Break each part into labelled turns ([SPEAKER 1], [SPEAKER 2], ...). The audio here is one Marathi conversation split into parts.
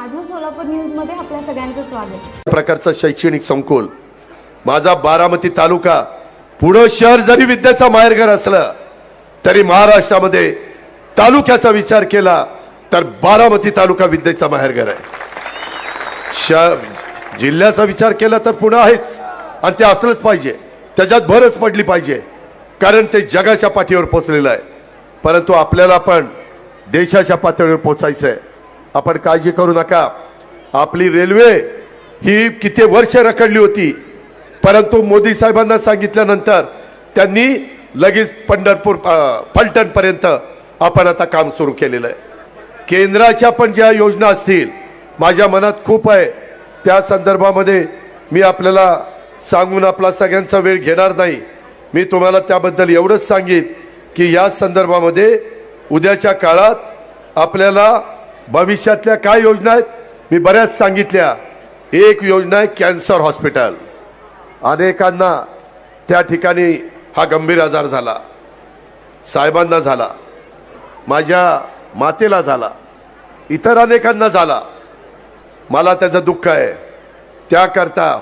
[SPEAKER 1] माझं सोलापूर न्यूजमध्ये आपल्या सगळ्यांचं स्वागत.
[SPEAKER 2] प्रकारचं शैक्षणिक संकुल माझा बारामती तालुका पुणे शहर जरी विद्येचा माहेरघर असलं तरी महाराष्ट्रामध्ये तालुक्याचा विचार केला तर बारामती तालुका विद्येचा माहेरघर आहे. श जिल्ह्याचा विचार केला तर पुणे आहेच आणि ते असलंच पाहिजे त्याच्यात भरच पडली पाहिजे कारण ते जगाच्या पाठीवर पोचलेलं आहे. परंतु आपल्याला पण देशाच्या पातळीवर पोचायचं आहे आपण काळजी करू नका. आपली रेल्वे ही किती वर्ष रखडली होती. परंतु मोदी साहेबांना सांगितल्यानंतर त्यांनी लगेच पंढरपूर फलटणपर्यंत आपण आता काम सुरू केलेलं आहे. केंद्राच्या पण ज्या योजना असतील माझ्या मनात खूप आहे. त्या संदर्भामध्ये मी आपल्याला सांगून आपला सगळ्यांचा वेळ घेणार नाही. मी तुम्हाला त्याबद्दल एवढंच सांगेन की या संदर्भामध्ये उद्याच्या काळात आपल्याला भविष्यातल्या काय योजना आहेत? मी बऱ्याच सांगितल्या. एक योजना आहे कॅन्सर हॉस्पिटल. अनेकांना त्या ठिकाणी हा गंभीर आजार झाला. साहेबांना झाला. माझ्या मातेला झाला. इतर अनेकांना झाला. मला त्याचं दुःख आहे. त्याकरता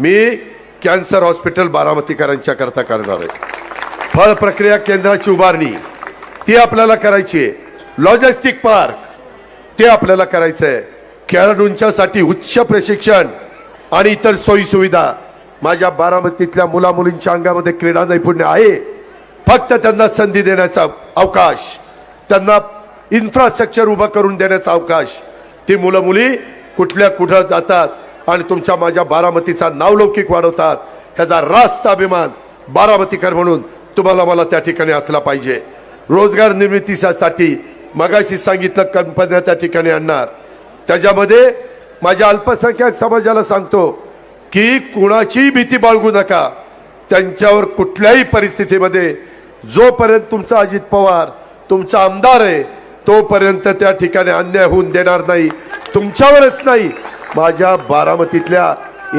[SPEAKER 2] मी कॅन्सर हॉस्पिटल बारामतीकरांच्या करता करणार आहे. फळ प्रक्रिया केंद्राची उभारणी. ती आपल्याला करायची आहे. Logistic park. ते आपल्याला करायचं आहे खेळाडूंच्यासाठी उच्च प्रशिक्षण आणि इतर सोयीसुविधा. माझ्या बारामतीतल्या मुला मुलींच्या अंगामध्ये क्रीडा नैपुण्य आहे. फक्त त्यांना संधी देण्याचा अवकाश त्यांना इन्फ्रास्ट्रक्चर उभं करून देण्याचा अवकाश. ती मुलं मुली कुठल्या कुठं जातात आणि तुमच्या माझ्या बारामतीचा नावलौकिक वाढवतात ह्याचा रास्त अभिमान बारामतीकर म्हणून तुम्हाला मला त्या ठिकाणी असला पाहिजे. रोजगार निर्मितीसाठी मगाशी सांगितलं कंपन्या त्या ठिकाणी आणणार. त्याच्यामध्ये माझ्या अल्पसंख्याक समाजाला सांगतो की कुणाचीही भीती बाळगू नका. त्यांच्यावर कुठल्याही परिस्थितीमध्ये जोपर्यंत तुमचा अजित पवार तुमचा आमदार आहे तोपर्यंत त्या ठिकाणी अन्याय होऊन देणार नाही. तुमच्यावरच नाही. माझ्या बारामतीतल्या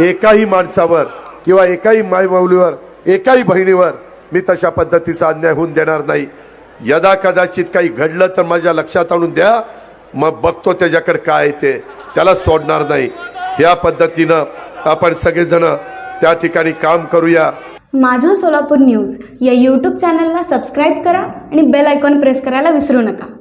[SPEAKER 2] एकाही माणसावर किंवा एकाही मायमाऊलीवर एकाही बहिणीवर मी तशा पद्धतीचा अन्याय होऊन देणार नाही. यदा कदाचित काही घडलं तर माझ्या लक्षात आणून द्या. मग बघतो त्याच्याकडे काय आहे ते. त्याला सोडणार नाही. या पद्धतीनं आपण सगळेजण त्या ठिकाणी काम करूया.
[SPEAKER 1] माझं सोलापूर न्यूज या यूट्यूब चॅनलला सबस्क्राईब करा आणि बेल आयकॉन प्रेस करायला विसरू नका.